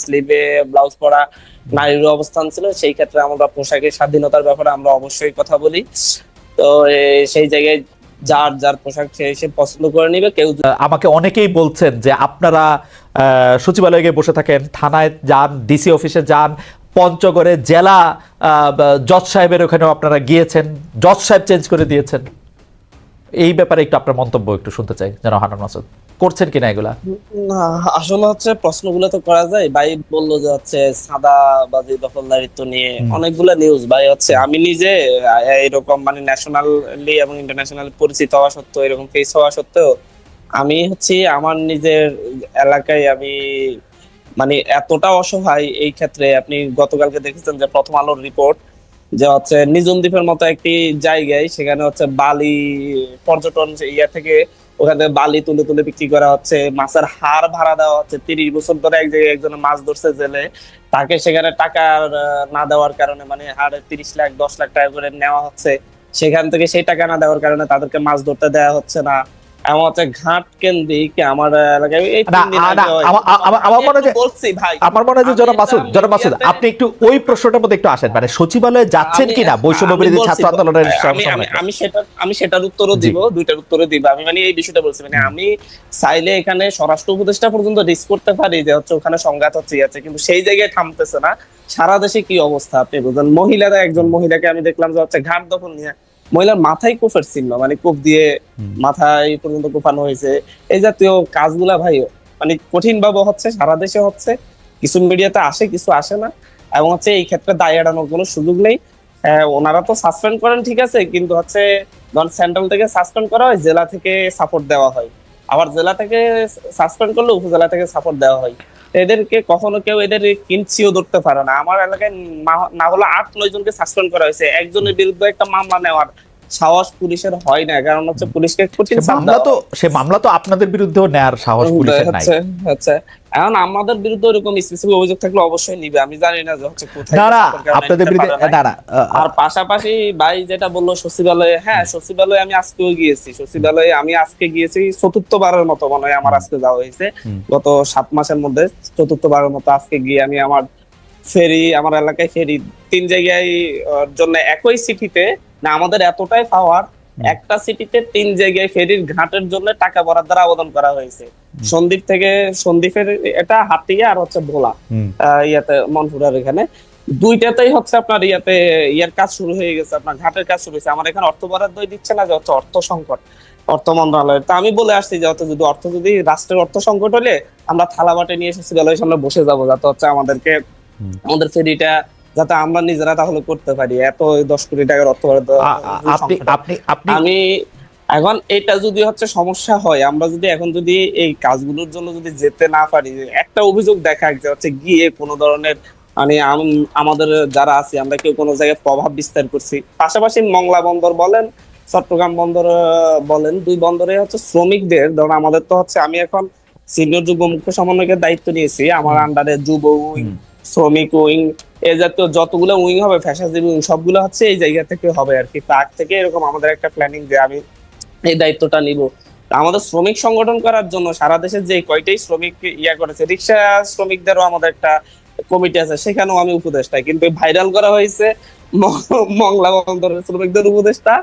স্লিভে blouse পরা নারীর অবস্থান ছিল, সেই ক্ষেত্রে আমরা পোশাকের স্বাধীনতার ব্যাপারে আমরা অবশ্যই কথা বলি। তো সেই জায়গায় যার যার পোশাক সে পছন্দ করে নিবে, কেউ আমাকে অনেকেই বলছেন যে আপনারা সচিবালয়ে গিয়ে বসে থাকেন, থানায় যান, ডিসি অফিসে যান, পঞ্চগড়ে জেলা জজ সাহেবের ওখানেও আপনারা গিয়েছেন, জজ সাহেব চেঞ্জ করে দিয়েছেন। এই ব্যাপারে একটু আপনার মন্তব্য একটু শুনতে চাই, যেন হানান মাসুদ। করছেন কিনা এগুলা? না আসলে হচ্ছে প্রশ্নগুলো তো করা যায়। ভাই বলল যে হচ্ছে সাদা বাজি দখলদারিত্ব নিয়ে অনেকগুলো নিউজ ভাই হচ্ছে আমি নিজে এরকম মানে ন্যাশনালি এবং ইন্টারন্যাশনাল পরিচিত হওয়া সত্ত্বেও এরকম ফেস হওয়া সত্ত্বেও আমি হচ্ছে আমার নিজের এলাকায় আমি মানে এতটা অসহায় এই ক্ষেত্রে আপনি গতকালকে দেখেছেন যে প্রথম আলোর রিপোর্ট যে হচ্ছে নিজম দ্বীপের মতো একটি জায়গায় সেখানে হচ্ছে বালি পর্যটন ইয়া থেকে ওখান থেকে বালি তুলে তুলে বিক্রি করা হচ্ছে, মাছের হার ভাড়া দেওয়া হচ্ছে। তিরিশ বছর ধরে এক জায়গায় একজন মাছ ধরছে জেলে, তাকে সেখানে টাকা না দেওয়ার কারণে মানে হারে তিরিশ লাখ, দশ লাখ টাকা করে নেওয়া হচ্ছে। সেখান থেকে সেই টাকা না দেওয়ার কারণে তাদেরকে মাছ ধরতে দেওয়া হচ্ছে না। হচ্ছে ঘাট কেন্দ্রিক আমার এলাকায়। আমার- আমার- আমার আমি মনে হয় আমার মনে হয় জনাব মাসুদ জনাব মাসুদ আপনি একটু ওই প্রশ্নটার মধ্যে একটু আসেন। মানে সচিবালয়ে যাচ্ছেন কিনা বৈষম্য বিরোধী ছাত্র আন্দোলনের আমি সেটা আমি সেটার উত্তরও দিব দুইটার উত্তরও দিব। আমি মানে এই বিষয়টা বলছি মানে আমি চাইলে এখানে স্বরাষ্ট্র উপদেষ্টা পর্যন্ত রিস্ক করতে পারি যে হচ্ছে ওখানে সংঘাত হচ্ছে আছে কিন্তু সেই জায়গায় থামতেছে না। সারা দেশে কি অবস্থা আপনি বুঝলেন মহিলারা একজন মহিলাকে আমি দেখলাম যে হচ্ছে ঘাট দখল নিয়ে মহিলার মাথায় কোফের চিহ্ন মানে কোপ দিয়ে মাথায় পর্যন্ত কোপানো হয়েছে। এই জাতীয় কাজগুলা ভাই মানে কঠিন ভাবে হচ্ছে সারা দেশে হচ্ছে কিছু মিডিয়াতে আসে কিছু আসে না। এবং হচ্ছে এই ক্ষেত্রে দায় এড়ানোর কোনো সুযোগ নেই। হ্যাঁ, ওনারা তো সাসপেন্ড করেন ঠিক আছে কিন্তু হচ্ছে ধর সেন্ট্রাল থেকে সাসপেন্ড করা হয় জেলা থেকে সাপোর্ট দেওয়া হয়। আবার জেলা থেকে সাসপেন্ড করলে উপজেলা থেকে সাপোর্ট দেওয়া হয়। এদেরকে কখনো কেউ এদের কিনছিও ধরতে পারে না। আমার এলাকায় না- হলে আট নয় জনকে সাসপেন্ড করা হয়েছে। একজনের বিরুদ্ধে একটা মামলা নেওয়ার সাহস পুলিশের হয় না। কারণ হচ্ছে পুলিশকে সে মামলা তো সে মামলা তো আপনাদের বিরুদ্ধেও নেয়ার সাহস পুলিশের নাই। হচ্ছে। এখন আমাদের বিরুদ্ধে ওরকম স্পেসিফিক অভিযোগ থাকলে অবশ্যই নিবে। আমি জানি না যে হচ্ছে কোথায় না আপনাদের বিরুদ্ধে আহ, আর পাশাপাশি ভাই যেটা বলল সচিবালয়ে হ্যাঁ সচিবালয়ে আমি আজকেও গিয়েছি। সচিবালয়ে আমি আজকে গিয়েছি চতুর্থবারের মতো মনে হয় আমার আজকে যাওয়া হয়েছে। গত সাত মাসের মধ্যে চতুর্থবারের মতো আজকে গিয়ে আমি আমার ফেরি আমার এলাকায় ফেরি তিন জায়গায় জন্য একই সিটিতে না আমাদের এতটাই পাওয়ার একটা সিটিতে তিন জায়গায় ফেরির ঘাটের জন্য টাকা বরাদ্দের আবেদন করা হয়েছে। সন্দ্বীপ থেকে সন্দ্বীপের এটা হাতিয়া আর হচ্ছে ভোলা ইয়াতে মনপুরার এখানে। দুইটাতেই হচ্ছে আপনার ইয়াতে ইয়ার কাজ শুরু হয়ে গেছে আপনার ঘাটের কাজ শুরু হয়েছে। আমার এখানে অর্থ বরাদ্দ দিচ্ছে না যে হচ্ছে অর্থ সংকট অর্থ মন্ত্রণালয়ের। তা আমি বলে আসছি যে হচ্ছে যদি অর্থ যদি রাষ্ট্রের অর্থ সংকট হলে আমরা থালা বাটে নিয়ে এসেছি গেলের সামনে বসে যাব যাতে হচ্ছে আমাদেরকে আমাদের ফেরিটা যাতে আমরা নিজেরা তাহলে করতে পারি। এত দশ কোটি টাকার অর্থ আপনি আপনি আপনি আমি এখন এটা যদি হচ্ছে সমস্যা হয় আমরা যদি এখন যদি এই কাজগুলোর জন্য যদি যেতে না পারি একটা অভিযোগ দেখা যে হচ্ছে গিয়ে কোনো ধরনের মানে আমাদের যারা আছি আমরা কেউ কোনো জায়গায় প্রভাব বিস্তার করছি। পাশাপাশি মংলা বন্দর বলেন চট্টগ্রাম বন্দর বলেন দুই বন্দরে হচ্ছে শ্রমিকদের ধরুন আমাদের তো হচ্ছে আমি এখন সিনিয়র যুগ্ম মুখ্য সমন্বয়কের দায়িত্ব নিয়েছি আমার আন্ডারে যুব শ্রমিক উইং, এ জাতীয় যতগুলো উইং হবে, ফ্যাশনজীবী উইং, সবগুলো হচ্ছে এই জায়গা থেকে হবে আর কি। তার থেকে এরকম আমাদের একটা প্ল্যানিং যে আমি এই দায়িত্বটা নিব। আমাদের শ্রমিক সংগঠন করার জন্য সারা দেশের যে কয়টাই শ্রমিক ইয়া করেছে, রিক্সা শ্রমিকদেরও আমাদের একটা কমিটি আছে সেখানেও আমি উপদেষ্টা। কিন্তু ভাইরাল করা হয়েছে মংলা বন্দরের শ্রমিকদের উপদেষ্টা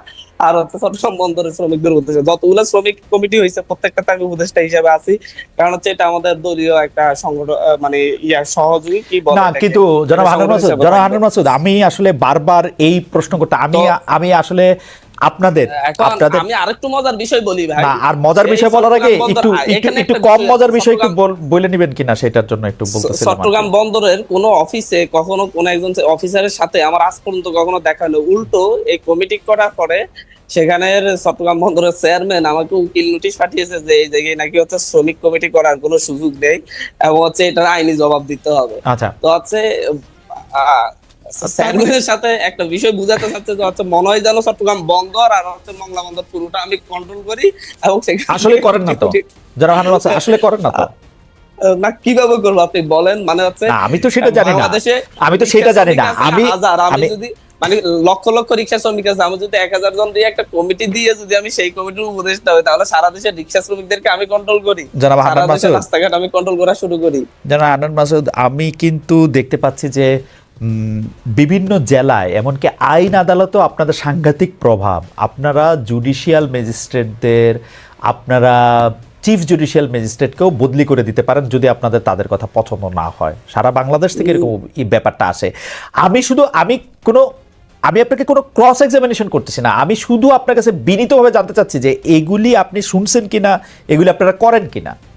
আর হচ্ছে চট্টগ্রাম বন্দরের শ্রমিকদের উপদেষ্টা। যতগুলো শ্রমিক কমিটি হয়েছে প্রত্যেকটা আমি উপদেষ্টা হিসেবে আছি। কারণ হচ্ছে এটা আমাদের দলীয় একটা সংগঠন মানে ইয়া সহযোগী কি বলে না কিন্তু জনাব হানান মাসুদ জনাব। হানান মাসুদ আমি আসলে বারবার এই প্রশ্ন করতে আমি আমি আসলে আপনাদের আপনাদের আমি আরেকটু মজার বিষয় বলি ভাই। না আর মজার বিষয় বলার আগে একটু একটু একটু কম মজার বিষয় একটু বলে নেবেন কিনা সেটার জন্য একটু বলতেছিলাম চট্টগ্রাম বন্দরের কোন অফিসে কখনো কোন একজন অফিসারের সাথে আমার আজ পর্যন্ত কখনো দেখা হলো উল্টো এই কমিটি করার পরে সেখানের চট্টগ্রাম বন্দরের চেয়ারম্যান আমাকে উকিল নোটিশ পাঠিয়েছে যে এই জায়গায় নাকি হচ্ছে শ্রমিক কমিটি করার কোনো সুযোগ নেই এবং হচ্ছে এটার আইনি জবাব দিতে হবে। আচ্ছা। তো হচ্ছে সাথে একটা বিষয় বুঝাতে চাচ্ছে যে হচ্ছে মনে হয় যেন চট্টগ্রাম বন্দর আর হচ্ছে মংলা বন্দর পুরোটা আমি কন্ট্রোল করি এবং আসলে করেন না তো। জনাব হানান মাসুদ আসলে করেন না তো। না কীভাবে করব আপনি বলেন? মানে হচ্ছে আমি তো সেটা জানি না। আমি তো সেটা জানি না। আমি আমি যদি মানে লক্ষ লক্ষ রিক্সা শ্রমিক আছে আমি যদি এক হাজার জন দিয়ে একটা কমিটি দিয়ে যদি আমি সেই কমিটির উপদেষ্টা হই তাহলে সারা দেশের রিক্সা শ্রমিকদেরকে আমি কন্ট্রোল করি। জনাব মাসুদ। রাস্তাঘাট আমি কন্ট্রোল করা শুরু করি। যেন আনন্দ মাসুদ আমি কিন্তু দেখতে পাচ্ছি যে বিভিন্ন জেলায়, এমনকি আইন আদালতেও আপনাদের সাংঘাতিক প্রভাব। আপনারা জুডিশিয়াল ম্যাজিস্ট্রেটদের আপনারা চিফ জুডিশিয়াল ম্যাজিস্ট্রেটকেও বদলি করে দিতে পারেন যদি আপনাদের তাদের কথা পছন্দ না হয়। সারা বাংলাদেশ থেকে এরকম এই ব্যাপারটা আসে। আমি শুধু, আমি কোনো, আমি আপনাকে কোনো ক্রস এক্সামিনেশন করতেছি না। আমি শুধু আপনার কাছে বিনীতভাবে জানতে চাচ্ছি যে এগুলি আপনি শুনছেন কিনা, এগুলি আপনারা করেন কিনা। না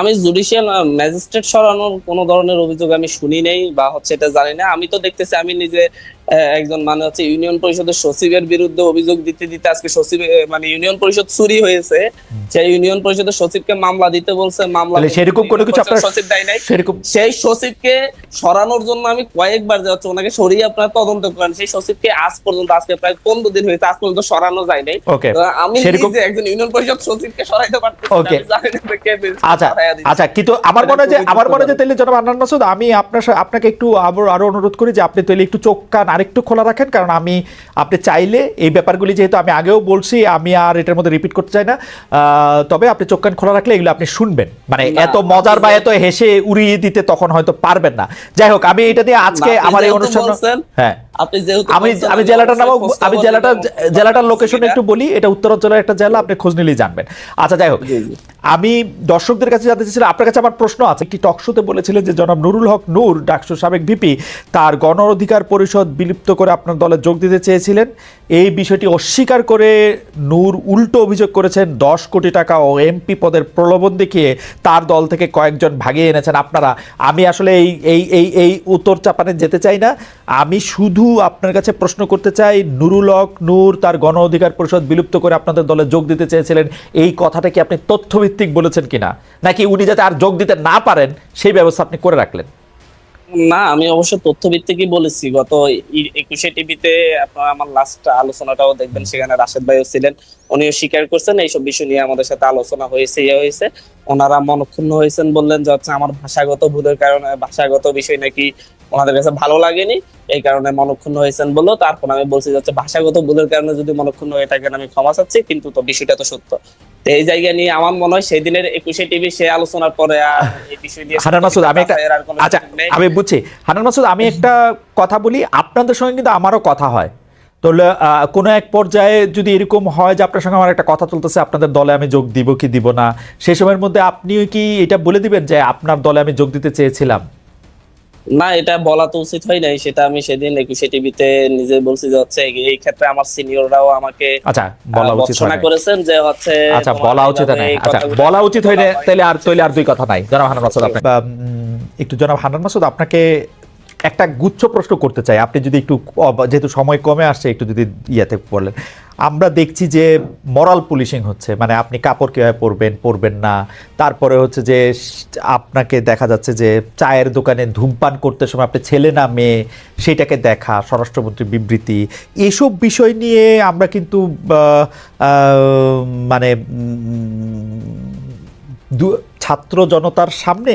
আমি জুডিশিয়াল ম্যাজিস্ট্রেট সরানোর কোনো ধরনের অভিযোগ আমি শুনি নাই বা হচ্ছে এটা জানি না। আমি তো দেখতেছি আমি নিজে একজন মানে হচ্ছে ইউনিয়ন পরিষদের সচিবের বিরুদ্ধে অভিযোগ দিতে দিতে আজকে সচিব মানে ইউনিয়ন পরিষদ চুরি হয়েছে। সেই ইউনিয়ন পরিষদের সচিবকে মামলা দিতে বলছে মামলা সেরকম কোনো কিছু আপনার সচিব দেয় নাই। সেরকম সেই সচিবকে সরানোর জন্য আমি কয়েকবার যে হচ্ছে ওনাকে সরিয়ে আপনারা তদন্ত করেন। সেই সচিবকে আজ পর্যন্ত আজকে প্রায় পনেরো দিন হয়েছে আজ পর্যন্ত সরানো যায় নাই। আমি নিজে একজন ইউনিয়ন পরিষদ সচিবকে সরাইতে পারতেছি না। Okay. আমি জানি না যে কে বিল আচ্ছা আচ্ছা কিন্তু আমার মনে হয় যে আমার মনে হয় যে তাহলে জনাব আন্নান মাসুদ আমি আপনার আপনাকে একটু আবার আরও অনুরোধ করি যে আপনি তাহলে একটু চোখ কান আরেকটু খোলা রাখেন কারণ আমি আপনি চাইলে এই ব্যাপারগুলি যেহেতু আমি আগেও বলছি আমি আর এটার মধ্যে রিপিট করতে চাই না। আহ, তবে আপনি চোখ কান খোলা রাখলে এগুলো আপনি শুনবেন। মানে এত মজার বা এত হেসে উড়িয়ে দিতে তখন হয়তো পারবেন না। যাই হোক আমি এটা দিয়ে আজকে আমার এই অনুষ্ঠান হ্যাঁ। আপনি যেহেতু আমি আমি জেলাটার নাম আমি জেলাটা। জেলাটার লোকেশন একটু বলি এটা উত্তরাঞ্চলের একটা জেলা আপনি খোঁজ নিলেই জানবেন আচ্ছা যাই হোক। আমি দর্শকদের কাছে জানতে চাইছিলাম আপনার কাছে আমার প্রশ্ন আছে একটি টকশোতে বলেছিলেন যে জনাব নুরুল হক নূর ডাকসু সাবেক ভিপি তার গণ অধিকার পরিষদ বিলুপ্ত করে আপনার দলে যোগ দিতে চেয়েছিলেন এই বিষয়টি অস্বীকার করে নূর উল্টো অভিযোগ করেছেন দশ কোটি টাকা ও এমপি পদের প্রলোভন দেখিয়ে তার দল থেকে কয়েকজন ভাগিয়ে এনেছেন আপনারা আমি আসলে এই এই এই উত্তর চাপানে যেতে চাই না আমি শুধু আপনার কাছে প্রশ্ন করতে চাই। নুরুল হক, নূর, তার গণ অধিকার পরিষদ বিলুপ্ত করে আপনাদের দলে যোগ দিতে চেয়েছিলেন। এই কথাটা কি আপনি তথ্যভিত্তিক বলেছেন কিনা? নাকি উনি যাতে আর যোগ দিতে না পারেন, সেই ব্যবস্থা আপনি করে রাখলেন? না, আমি অবশ্য তথ্য ভিত্তিকই বলেছি। গত একুশে টিভিতে আমার লাস্ট আলোচনাটাও দেখবেন, সেখানে রাশেদ ভাইও ছিলেন। উনিও স্বীকার করছেন, এইসব বিষয় নিয়ে আমাদের সাথে আলোচনা হয়েছে ইয়ে হয়েছে। ওনারা মনক্ষুণ্ণ হয়েছেন বললেন যে হচ্ছে আমার ভাষাগত ভুলের কারণে, ভাষাগত বিষয় নাকি ওনাদের কাছে ভালো লাগেনি, এই কারণে মনক্ষুণ্ণ হয়েছেন বলল। তারপর আমি বলছি যে হচ্ছে ভাষাগত ভুলের কারণে যদি মনক্ষুণ্ণ হয়ে থাকেন, আমি ক্ষমা চাচ্ছি, কিন্তু তো বিষয়টা তো সত্য। তো এই জায়গা নিয়ে আমার মনে হয় সেই দিনের একুশে টিভি সে আলোচনার পরে আর এই বিষয় নিয়ে হানান মাসুদ আমি একটা আচ্ছা আমি বুঝছি। হানান মাসুদ আমি একটা কথা বলি আপনাদের সঙ্গে কিন্তু আমারও কথা হয়। তো কোনো এক পর্যায়ে যদি এরকম হয় যে আপনার সঙ্গে আমার একটা কথা চলতেছে আপনাদের দলে আমি যোগ দিব কি দিব না সেই সময়ের মধ্যে আপনিও কি এটা বলে দিবেন যে আপনার দলে আমি যোগ দিতে চেয়েছিলাম? না এটা বলা তো উচিত হয় নাই সেটা আমি সেদিন একুশে টিভিতে নিজে বলছি যে হচ্ছে এই ক্ষেত্রে আমার সিনিয়ররাও আমাকে আচ্ছা বলা উচিত হয় করেছেন যে হচ্ছে আচ্ছা বলা উচিত নাই। আচ্ছা বলা উচিত হয় না তাহলে আর তাহলে আর দুই কথা নাই। জনাব হানান মাসুদ আপনি একটু জনাব হানান মাসুদ আপনাকে একটা গুচ্ছ প্রশ্ন করতে চাই। আপনি যদি একটু যেহেতু সময় কমে আসছে, একটু যদি ইয়াতে বললেন আমরা দেখছি যে মরাল পুলিশিং হচ্ছে মানে আপনি কাপড় কীভাবে পরবেন পরবেন না। তারপরে হচ্ছে যে আপনাকে দেখা যাচ্ছে যে চায়ের দোকানে ধূমপান করতে সময় আপনি ছেলে না মেয়ে, সেটাকে দেখা, স্বরাষ্ট্রমন্ত্রীর বিবৃতি। এসব বিষয় নিয়ে আমরা কিন্তু মানে ছাত্র জনতার সামনে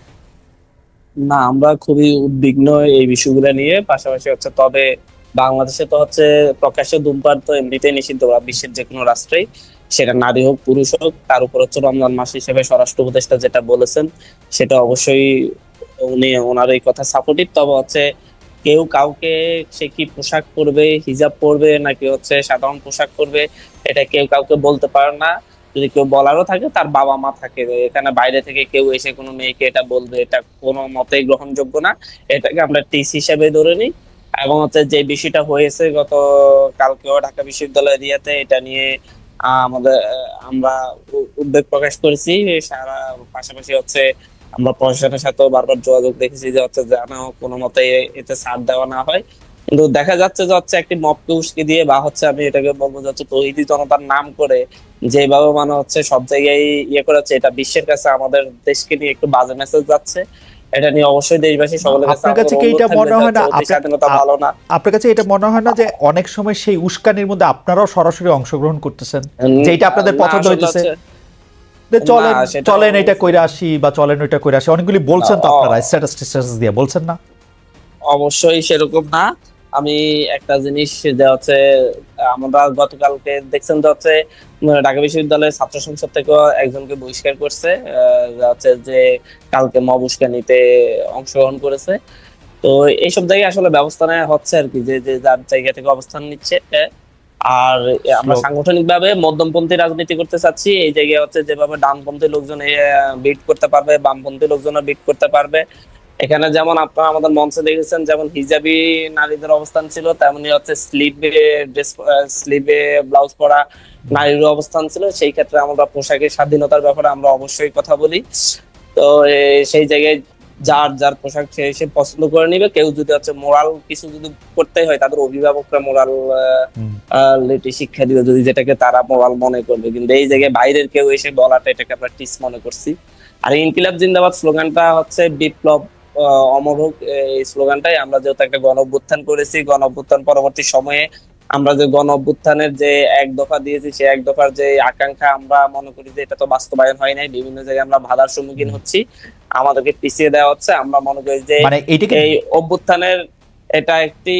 না, আমরা খুবই উদ্বিগ্ন এই বিষয়গুলো নিয়ে। পাশাপাশি হচ্ছে তবে বাংলাদেশে তো হচ্ছে প্রকাশ্যে ধূমপান তো এমনিতেই নিষিদ্ধ, বা বিশ্বের যে কোনো রাষ্ট্রেই। সেটা নারী হোক, পুরুষ হোক, তার উপর হচ্ছে রমজান মাস হিসেবে স্বরাষ্ট্র উপদেষ্টা যেটা বলেছেন, সেটা অবশ্যই উনি ওনার এই কথা সাপোর্টিভ তবে হচ্ছে কেউ কাউকে সে কি পোশাক পরবে, হিজাব পরবে, নাকি হচ্ছে সাধারণ পোশাক পরবে, এটা কেউ কাউকে বলতে পারে না। যদি কেউ বলারও থাকে, তার বাবা মা থাকে এখানে বাইরে থেকে কেউ এসে কোনো মেয়েকে এটা বলবে, এটা কোনো মতেই গ্রহণযোগ্য না। এটাকে আমরা টিস হিসাবে ধরে নিই। এবং হচ্ছে যে বিষয়টা হয়েছে গত, কালকেও ঢাকা বিশ্ববিদ্যালয় এরিয়াতে এটা নিয়ে আমাদের আমরা উদ্বেগ প্রকাশ করেছি। সারা পাশাপাশি হচ্ছে আমরা প্রশাসনের সাথেও বারবার যোগাযোগ দেখেছি যে হচ্ছে যেন কোনো মতে এতে ছাড় দেওয়া না হয়। কিন্তু দেখা যাচ্ছে যে হচ্ছে একটি মপকে উস্কে দিয়ে বা হচ্ছে আমি এটাকে বলব যে হচ্ছে তহিদি জনতার নাম করে যেভাবে মানে হচ্ছে সব জায়গায় ইয়ে করেছে এটা বিশ্বের কাছে আমাদের দেশকে নিয়ে একটু বাজে মেসেজ যাচ্ছে। এটা নিয়ে অবশ্যই দেশবাসী সকলের কাছে আপনার কাছে কি এটা মনে হয় না? স্বাধীনতা ভালো না আপনার কাছে এটা মনে হয় না যে অনেক সময় সেই উস্কানির মধ্যে আপনারাও সরাসরি অংশগ্রহণ করতেছেন? উম, যেটা আপনাদের পছন্দ হইতেছে? যে চলেন চলেন এটা। কইরা আসি বা চলেন ওইটা কইরা আসি। অনেকগুলি বলছেন তো আপনারা স্ট্যাটাস স্ট্যাটাস দিয়ে। বলছেন না? অবশ্যই সেরকম না। আমি একটা জিনিস যে হচ্ছে আমরা গতকালকে দেখছেন যে হচ্ছে ঢাকা বিশ্ববিদ্যালয়ের ছাত্র সংসদ থেকে একজনকে বহিষ্কার করছে হচ্ছে যে কালকে মবুস্কানিতে অংশগ্রহণ করেছে। তো এইসব জায়গায় আসলে ব্যবস্থা নেওয়া হচ্ছে আর কি যে যে যার জায়গা থেকে অবস্থান নিচ্ছে। আর আমরা সাংগঠনিক ভাবে মধ্যমপন্থী রাজনীতি করতে চাচ্ছি এই জায়গায় হচ্ছে যেভাবে ডানপন্থী লোকজন বিট করতে পারবে বামপন্থী লোকজন বিট করতে পারবে। এখানে যেমন আপনারা আমাদের মঞ্চে দেখেছেন যেমন হিজাবি নারীদের অবস্থান ছিল তেমনি হচ্ছে স্লিভে ড্রেস স্লিভে ব্লাউজ পরা নারীর অবস্থান ছিল। সেই ক্ষেত্রে আমরা পোশাকের স্বাধীনতার ব্যাপারে আমরা অবশ্যই কথা বলি। তো সেই জায়গায় যার যার পোশাক সে সে পছন্দ করে নিবে। কেউ যদি হচ্ছে মোরাল কিছু যদি করতে হয় তাদের অভিভাবকরা মোরাল শিক্ষা দিবে। যদি যেটাকে তারা মোরাল মনে করবে। কিন্তু এই জায়গায় বাইরের কেউ এসে বলাটা এটাকে আমরা টিস মনে করছি। আর ইনকিলাব জিন্দাবাদ স্লোগানটা হচ্ছে বিপ্লব অমর হোক এই স্লোগানটাই আমরা যেহেতু একটা গণ অভ্যুত্থান করেছি গণ অভ্যুত্থান পরবর্তী সময়ে আমরা যে গণ অভ্যুত্থানের যে এক দফা দিয়েছি সেই এক দফার যে আকাঙ্ক্ষা আমরা মনে করি যে এটা তো বাস্তবায়ন হয় নাই বিভিন্ন জায়গায় আমরা বাধার সম্মুখীন হচ্ছি আমাদেরকে পিছিয়ে দেওয়া হচ্ছে আমরা মনে করি যে মানে এই অভ্যুত্থানের এটা একটি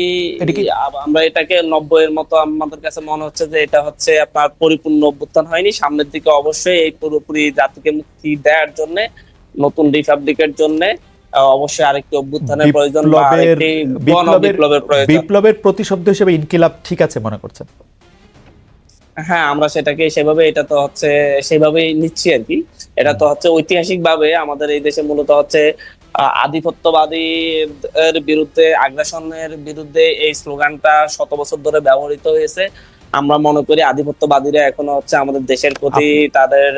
আমরা এটাকে নব্বই এর মতো আমাদের কাছে মনে হচ্ছে যে এটা হচ্ছে আপনার পরিপূর্ণ অভ্যুত্থান হয়নি সামনের দিকে অবশ্যই এই পুরোপুরি জাতিকে মুক্তি দেওয়ার জন্য নতুন রিপাবলিকের জন্য অবশ্যই আরেকটি অভ্যুত্থানের প্রয়োজন বা বিপ্লবের আরেকটি বিপ্লবের বিপ্লবের প্রয়োজন। বিপ্লবের প্রতিশব্দ হিসেবে ইনকিলাব ঠিক আছে মনে করছেন? হ্যাঁ আমরা সেটাকে সেভাবে এটা তো হচ্ছে সেভাবেই নিচ্ছি আর কি। এটা তো হচ্ছে ঐতিহাসিক ভাবে আমাদের এই দেশে মূলত হচ্ছে আধিপত্যবাদী এর বিরুদ্ধে আগ্রাসনের বিরুদ্ধে এই স্লোগানটা শত বছর ধরে ব্যবহৃত হয়েছে। আমরা মনে করি আধিপত্যবাদীরা এখনও হচ্ছে আমাদের দেশের প্রতি তাদের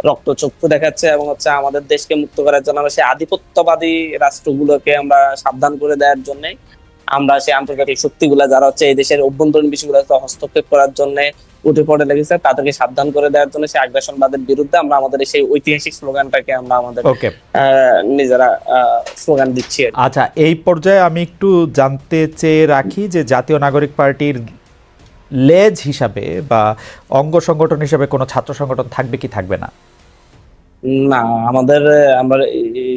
রক্তচক্ষু দেখাচ্ছে এবং হচ্ছে আমাদের দেশকে মুক্ত করার জন্য আমরা সেই আধিপত্যবাদী রাষ্ট্রগুলোকে আমরা সাবধান করে দেওয়ার জন্য আমরা সেই আন্তর্জাতিক শক্তিগুলা যারা হচ্ছে এই দেশের অভ্যন্তরীণ বিষয়গুলোতে হস্তক্ষেপ করার জন্য উঠে পড়ে লেগেছে তাদেরকে সাবধান করে দেওয়ার জন্য সেই আগ্রাসনবাদের বিরুদ্ধে আমরা আমাদের সেই ঐতিহাসিক স্লোগানটাকে আমরা আমাদের আহ, নিজেরা স্লোগান দিচ্ছি আচ্ছা এই পর্যায়ে আমি একটু জানতে চেয়ে রাখি যে জাতীয় নাগরিক পার্টির লেজ হিসাবে বা অঙ্গ সংগঠন হিসাবে কোনো ছাত্র সংগঠন থাকবে কি থাকবে না? না, আমাদের, আমরা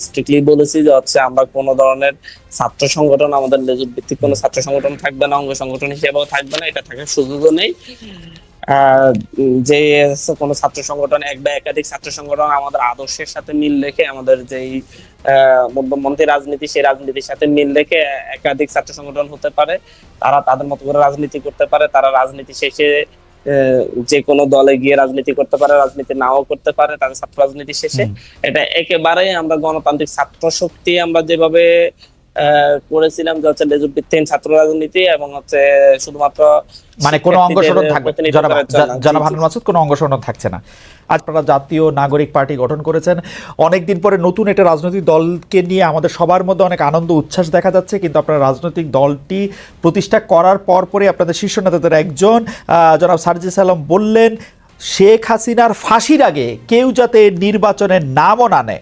স্ট্রিক্টলি বলেছি যে হচ্ছে আমরা কোনো ধরনের ছাত্র সংগঠন, আমাদের লেজুর ভিত্তিক কোনো ছাত্র সংগঠন থাকবে না, অঙ্গ সংগঠন হিসেবেও থাকবে না, এটা থাকার সুযোগও নেই। যে কোনো ছাত্র সংগঠন, এক বা একাধিক ছাত্র সংগঠন আমাদের আদর্শের সাথে মিল রেখে আমাদের যেই মধ্যমন্ত্রী রাজনীতি সেই রাজনীতির সাথে মিল রেখে একাধিক ছাত্র সংগঠন হতে পারে। তারা তাদের মতো করে রাজনীতি করতে পারে। তারা রাজনীতি শেষে যে কোনো দলে গিয়ে রাজনীতি করতে পারে রাজনীতি নাও করতে পারে তাদের ছাত্র রাজনীতি শেষে। এটা একেবারেই আমরা গণতান্ত্রিক ছাত্র শক্তি আমরা যেভাবে আহ, করেছিলাম যে হচ্ছে লেজুর ভিত্তিহীন ছাত্র রাজনীতি এবং হচ্ছে শুধুমাত্র মানে কোনো অঙ্গ সংগঠন থাকবে জনাব মাসুদ কোনো অঙ্গ সংগঠন থাকছে না। আজ আপনারা জাতীয় নাগরিক পার্টি গঠন করেছেন। অনেক দিন পরে নতুন একটা রাজনৈতিক দলকে নিয়ে আমাদের সবার মধ্যে অনেক আনন্দ উচ্ছ্বাস দেখা যাচ্ছে, কিন্তু আপনার রাজনৈতিক দলটি প্রতিষ্ঠা করার পর পরে আপনাদের শীর্ষ নেতাদের একজন জনাব সার্জিস আলম বললেন শেখ হাসিনার ফাঁসির আগে কেউ যাতে নির্বাচনের নামও না নেয়।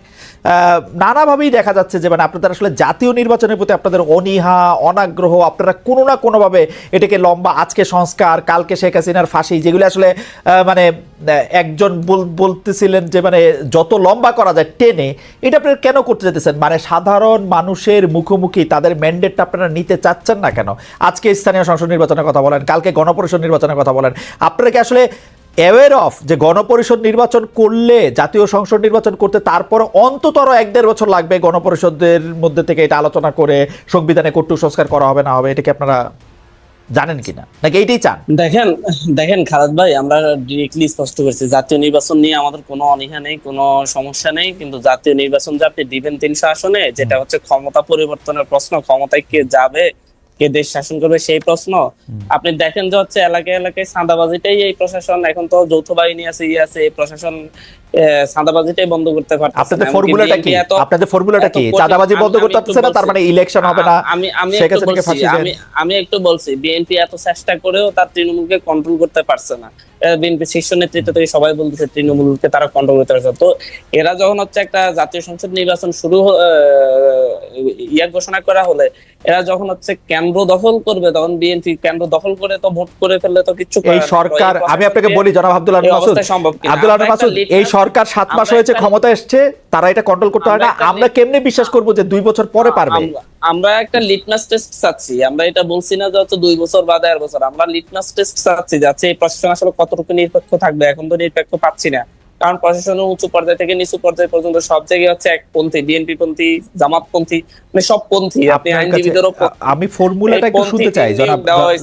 নানাভাবেই দেখা যাচ্ছে যে মানে আপনাদের আসলে জাতীয় নির্বাচনের প্রতি আপনাদের অনীহা, অনাগ্রহ, আপনারা কোনো না কোনোভাবে এটাকে লম্বা আজকে সংস্কার, কালকে শেখ হাসিনার ফাঁসি, যেগুলো আসলে মানে একজন বল- বলতেছিলেন যে মানে যত লম্বা করা যায় টেনে, এটা আপনারা কেন করতে যেতেছেন মানে সাধারণ মানুষের মুখোমুখি তাদের ম্যান্ডেটটা আপনারা নিতে চাচ্ছেন না কেন? আজকে স্থানীয় সংসদ নির্বাচনের কথা বলেন, কালকে গণপরিষদ নির্বাচনের কথা বলেন। আপনারা কি আসলে অ্যাওয়ার অফ যে গণপরিষদ নির্বাচন করলে, জাতীয় সংসদ নির্বাচন করতে তারপর অন্ততর এক দেড় বছর লাগবে গণপরিষদের মধ্যে থেকে এটা আলোচনা করে, সংবিধানে কট্টু সংস্কার করা হবে, না হবে এটাকে আপনারা জানেন কিনা? নাকি এইটাই চান? দেখেন দেখেন খালেদ ভাই, আমরা ডিরেক্টলি স্পষ্ট করছি, জাতীয় নির্বাচন নিয়ে আমাদের কোনো অনীহা নেই, কোনো সমস্যা নেই, কিন্তু জাতীয় নির্বাচন যে আপনি দিবেন তিনশো আসনে, যেটা হচ্ছে ক্ষমতা পরিবর্তনের প্রশ্ন, ক্ষমতায় কে যাবে কে দেশ শাসন করবে সেই প্রশ্ন। আপনি দেখেন যে হচ্ছে এলাকায় এলাকায় চাঁদাবাজিটাই এই প্রশাসন এখন তো যৌথ বাহিনী আছে ইয়ে আছে এই প্রশাসন চাঁদাবাজিটাই বন্ধ করতে পারতেছে আপনাদের ফর্মুলাটা কি? আপনাদের ফর্মুলাটা কি? চাঁদাবাজি বন্ধ করতে একটু পারতেছে না তার। মানে ইলেকশন হবে না। আমি আমি একটু বলছি আমি আমি একটু বলছি বিএনপি এত চেষ্টা করেও তার তৃণমূলকে কন্ট্রোল করতে পারছে না। বিএনপি শীর্ষ নেতৃত্ব থেকে সবাই বলতেছে তৃণমূলকে তারা কন্ট্রোল করতে পারছে তো এরা যখন হচ্ছে একটা জাতীয় সংসদ নির্বাচন শুরু ইয়া ঘোষণা করা হলে এরা যখন হচ্ছে কেন্দ্র দখল করবে তখন বিএনপি কেন্দ্র দখল করে তো ভোট করে ফেললে তো কিছু এই সরকার আমি আপনাকে বলি জনাব আব্দুল মাসুদ। সম্ভব আব্দুল মাসুদ এই সরকার সাত মাস হয়েছে ক্ষমতা এসছে তারা এটা কন্ট্রোল করতে পারে না। আমরা কেমনে বিশ্বাস করব যে দুই বছর পরে পারবে? আমরা- একটা লিটমাস টেস্ট চাচ্ছি। আমরা এটা বলছি না যে হচ্ছে দুই বছর বা দেড় বছর। আমরা লিটমাস টেস্ট চাচ্ছি যাচ্ছে এই প্রশাসন আসলে কতটুকু নিরপেক্ষ থাকবে। এখন তো নিরপেক্ষ পাচ্ছি না। কারণ প্রশাসনের উঁচু পর্যায় থেকে নিচু পর্যায় পর্যন্ত সব জায়গায় হচ্ছে এক পন্থী বিএনপি পন্থী জামাত পন্থী মানে সব পন্থী আপনি আইনজীবীদেরও আমি ফর্মুলাটা একটু শুনতে চাই জনাব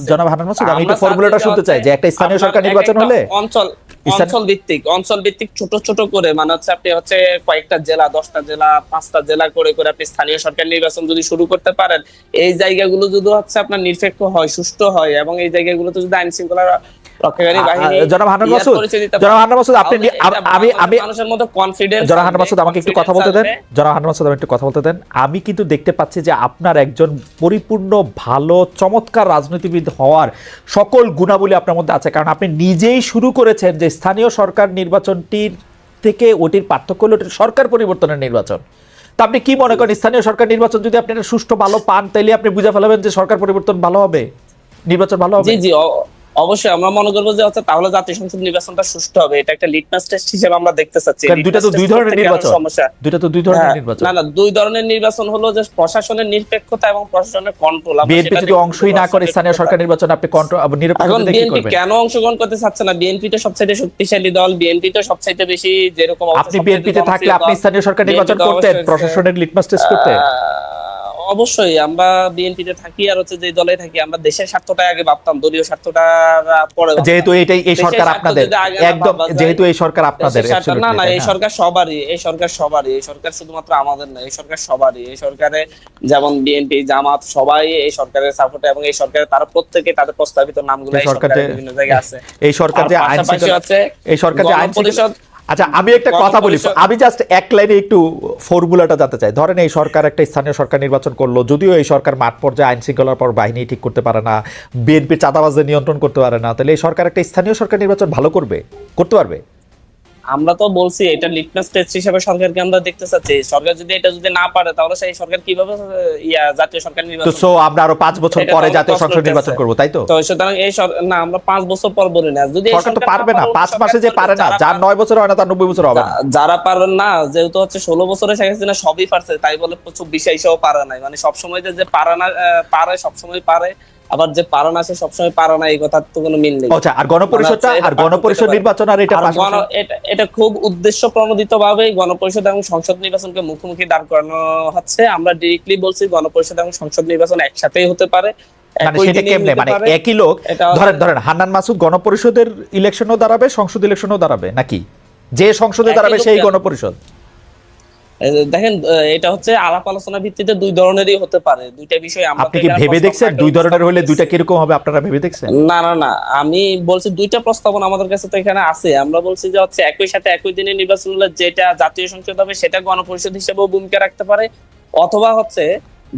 জনাব হানান মাসুদ আমি একটু ফর্মুলাটা শুনতে চাই যে একটা স্থানীয় সরকার নির্বাচন হলে অঞ্চল অঞ্চল ভিত্তিক অঞ্চল ভিত্তিক ছোট ছোট করে মানে হচ্ছে আপনি হচ্ছে কয়েকটা জেলা দশটা জেলা পাঁচটা জেলা করে করে আপনি স্থানীয় সরকার নির্বাচন যদি শুরু করতে পারেন এই জায়গাগুলো যদি হচ্ছে আপনার নিরপেক্ষ হয় সুষ্ঠু হয় এবং এই জায়গাগুলোতে যদি আইন শৃঙ্খলা রক্ষাকারী আ- বাহিনী আ- জনাব হান্নান মাসুদ, জনাব হান্নান মাসুদ, আপনি তাহলে নি- আ- এটা আমি- আমি- মানুষের মধ্যে কনফিডেন্স জনাব হান্নান মাসুদ আমাকে একটু কথা বলতে দেন। জনাব হান্নান মাসুদ আমি একটু কথা বলতে দেন। আমি কিন্তু দেখতে পাচ্ছি যে আপনার একজন পরিপূর্ণ ভালো চমৎকার রাজনীতিবিদ হওয়ার সকল গুণাবলী আপনার মধ্যে আছে। কারণ আপনি নিজেই শুরু করেছেন যে স্থানীয় সরকার নির্বাচনটির থেকে ওটির পার্থক্য হলো সরকার পরিবর্তনের নির্বাচন। তা আপনি কি মনে করেন স্থানীয় সরকার নির্বাচন যদি আপনি সুষ্ঠু ভালো পান তাইলে আপনি বুঝে ফেলাবেন যে সরকার পরিবর্তন ভালো হবে? নির্বাচন ভালো হবে? জি জি অবশ্যই আমরা মনে করব যে হচ্ছে তাহলে জাতীয় সংসদ নির্বাচনটা সুষ্ঠু হবে। এটা একটা লিটমাস টেস্ট হিসেবে আমরা দেখতে চাচ্ছি। দুইটা তো দুই ধরনের নির্বাচন। সমস্যা। দুইটা তো দুই ধরনের হ্যাঁ, নির্বাচন। না না দুই ধরনের নির্বাচন হলো যে প্রশাসনের নিরপেক্ষতা এবং প্রশাসনের কন্ট্রোল বিএনপি যদি অংশই না করে স্থানীয় সরকার নির্বাচন আপনি কন্ট্রোল নিরপেক্ষ এখন বিএনপি কেন অংশগ্রহণ করতে চাচ্ছে না? বিএনপি তো সবচাইতে শক্তিশালী দল। বিএনপি তো সবচাইতে বেশি যেরকম আপনি বিএনপিতে থাকলে আপনি স্থানীয় সরকার নির্বাচন করতেন প্রশাসনের লিটমাস টেস্ট করতেন? আহ, অবশ্যই আমরা বিএনপিতে থাকি আর হচ্ছে যে দলে থাকি আমরা দেশের স্বার্থটা আগে ভাবতাম দলীয় স্বার্থটা পরে যেহেতু এটাই এই সরকার আপনাদের একদম যেহেতু এই সরকার আপনাদের না না এই সরকার সবারই এই সরকার সবারই এই সরকার শুধুমাত্র আমাদের না এই সরকার সবারই এই সরকারে যেমন বিএনপি জামাত সবাই এই সরকারের সাপোর্টে এবং এই সরকারে তারা প্রত্যেকে তাদের প্রস্তাবিত নামগুলো এই সরকার সরকারের বিভিন্ন জায়গায় আছে। এই সরকার যে আইন হচ্ছে এই সরকার যে আইন শৃঙ্খলা- আচ্ছা আমি একটা কথা বলি। আমি জাস্ট এক লাইনে একটু ফর্মুলাটা জানতে চাই। ধরেন এই সরকার একটা স্থানীয় সরকার নির্বাচন করল যদিও এই সরকার মাঠ পর্যায়ে আইন শৃঙ্খলার পর বাহিনী ঠিক করতে পারে না বিএনপি চাঁদাবাজদের নিয়ন্ত্রণ করতে পারে না তাহলে এই সরকার একটা স্থানীয় সরকার নির্বাচন ভালো করবে? করতে পারবে? আমরা তো বলছি এটা লিটমাস টেস্ট হিসেবে সরকারকে আমরা দেখতে চাচ্ছি। সরকার যদি এটা যদি না পারে তাহলে সেই সরকার কীভাবে ইয়া জাতীয় সরকার তো নির্বাচন সো আমরা আরও পাঁচ বছর পরে জাতীয় সংসদ নির্বাচন। করব তাই তো? তো সুতরাং এই না আমরা পাঁচ বছর পর বলি না। যদি সরকার তো পারবে না পারে, পাঁচ সরকার মাসে যে পারে না যার নয় বছর হয় না তার নব্বই বছর হবে না। যারা পারেন না যেহেতু হচ্ছে ষোলো বছরে শেখ হাসিনা সবই পারছে তাই বলে চব্বিশে এসেও পারে নাই। মানে সবসময় যে যে পারে না আহ, সব সময় পারে আবার যে পারে না সে সবসময় পারে না এই কথার তো কোনো মিল নেই। আচ্ছা আর গণপরিষদটা মানে আর গণপরিষদ নির্বাচন আর এটা এটা- খুব উদ্দেশ্য প্রণোদিত ভাবে গণপরিষদ এবং সংসদ নির্বাচনকে মুখোমুখি দাঁড় করানো হচ্ছে। আমরা ডিরেক্টলি বলছি গণপরিষদ এবং সংসদ নির্বাচন একসাথেই হতে পারে। মানে একই সেটা কেমনে? মানে একই লোক এটা ধরেন ধরেন হান্নান মাসুদ গণপরিষদের ইলেকশনও দাঁড়াবে সংসদ ইলেকশনও দাঁড়াবে নাকি? যে সংসদে দাঁড়াবে সেই গণপরিষদ। দেখেন এটা হচ্ছে আলাপ আলোচনা ভিত্তিতে দুই ধরনেরই হতে পারে। দুইটা বিষয় আমরা আপনি কি ভেবে দেখছেন? দুই ধরনের হলে দুইটা করছি। কীরকম হবে? আপনারা ভেবে দেখছেন? না না না। আমি বলছি দুইটা প্রস্তাবনা আমাদের কাছে তো এখানে আছে। আমরা বলছি যে হচ্ছে একই সাথে একই দিনে নির্বাচন হলে যেটা জাতীয় সংসদ হবে সেটা গণপরিষদ হিসেবেও ভূমিকা রাখতে পারে। অথবা হচ্ছে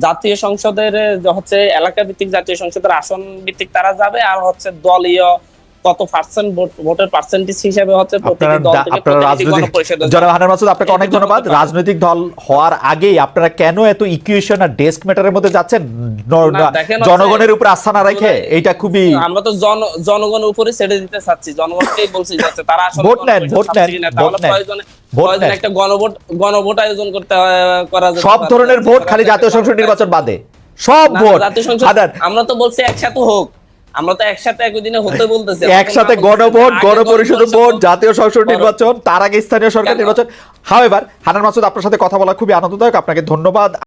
জাতীয় সংসদের হচ্ছে এলাকা ভিত্তিক জাতীয় সংসদের আসন ভিত্তিক তারা যাবে। আর হচ্ছে দলীয় কত পার্সেন্ট ভোটের পার্সেন্টেজ হিসাবে হচ্ছে দল থেকে রাজনৈতিক জনাব মাসুদ আপনাকে অনেক ধন্যবাদ। রাজনৈতিক দল হওয়ার আগেই আপনারা কেন এত ইকুয়েশন আর ডেস্ক ম্যাটারের মধ্যে যাচ্ছেন? জনগণের উপর আস্থা না রেখে এইটা খুবই আমরা তো জন জনগণের উপরে ছেড়ে দিতে চাচ্ছি। জনগণকেই বলছি যাচ্ছে তারা আসলে ভোট নেন, ভোট নেন, ভোট নেন। একটা গণভোট গণভোট আয়োজন করতে করা সব ধরনের ভোট খালি জাতীয় সংসদ নির্বাচন বাদে। সব ভোট আমরা তো বলছি একসাথে হোক। আমরা তো একসাথে একদিনে হতে বলতেছি একসাথে গণভোট গণপরিষদ ভোট জাতীয় সংসদ নির্বাচন তার আগে স্থানীয় সরকার নির্বাচন। হাওয়েভার হানান মাসুদ আপনার সাথে কথা বলা খুবই আনন্দদায়ক আপনাকে ধন্যবাদ।